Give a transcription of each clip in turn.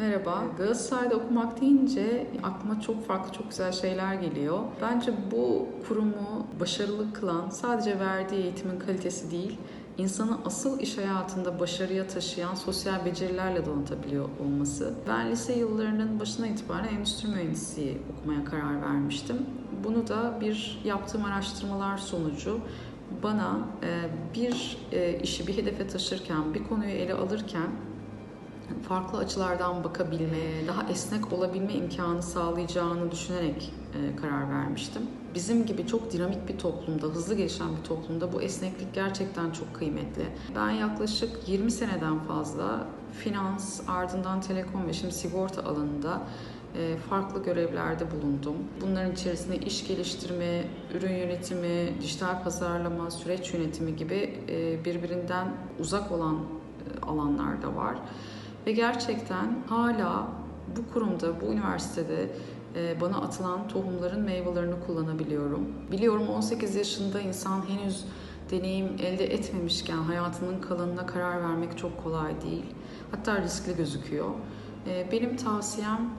Merhaba. Galatasaray'da okumak deyince aklıma çok farklı, çok güzel şeyler geliyor. Bence bu kurumu başarılı kılan sadece verdiği eğitimin kalitesi değil, insanı asıl iş hayatında başarıya taşıyan sosyal becerilerle donatabiliyor olması. Ben lise yıllarının başına itibaren endüstri mühendisliği okumaya karar vermiştim. Bunu da bir yaptığım araştırmalar sonucu bana e, bir e, işi bir hedefe taşırken, bir konuyu ele alırken farklı açılardan bakabilme, daha esnek olabilme imkanı sağlayacağını düşünerek e, karar vermiştim. Bizim gibi çok dinamik bir toplumda, hızlı gelişen bir toplumda bu esneklik gerçekten çok kıymetli. Ben yaklaşık 20 seneden fazla finans, ardından telekom ve şimdi sigorta alanında e, farklı görevlerde bulundum. Bunların içerisinde iş geliştirme, ürün yönetimi, dijital pazarlama, süreç yönetimi gibi e, birbirinden uzak olan alanlar da var. Ve gerçekten hala bu kurumda, bu üniversitede e, bana atılan tohumların meyvelerini kullanabiliyorum. Biliyorum 18 yaşında insan henüz deneyim elde etmemişken hayatının kalanına karar vermek çok kolay değil. Hatta riskli gözüküyor. E, Benim tavsiyem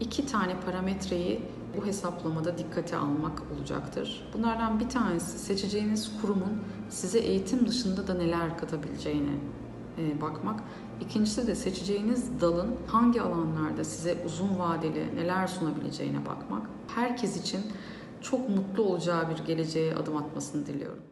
iki tane parametreyi bu hesaplamada dikkate almak olacaktır. Bunlardan bir tanesi seçeceğiniz kurumun size eğitim dışında da neler katabileceğine e, bakmak. İkincisi de seçeceğiniz dalın hangi alanlarda size uzun vadeli neler sunabileceğine bakmak. Herkes için çok mutlu olacağı bir geleceğe adım atmasını diliyorum.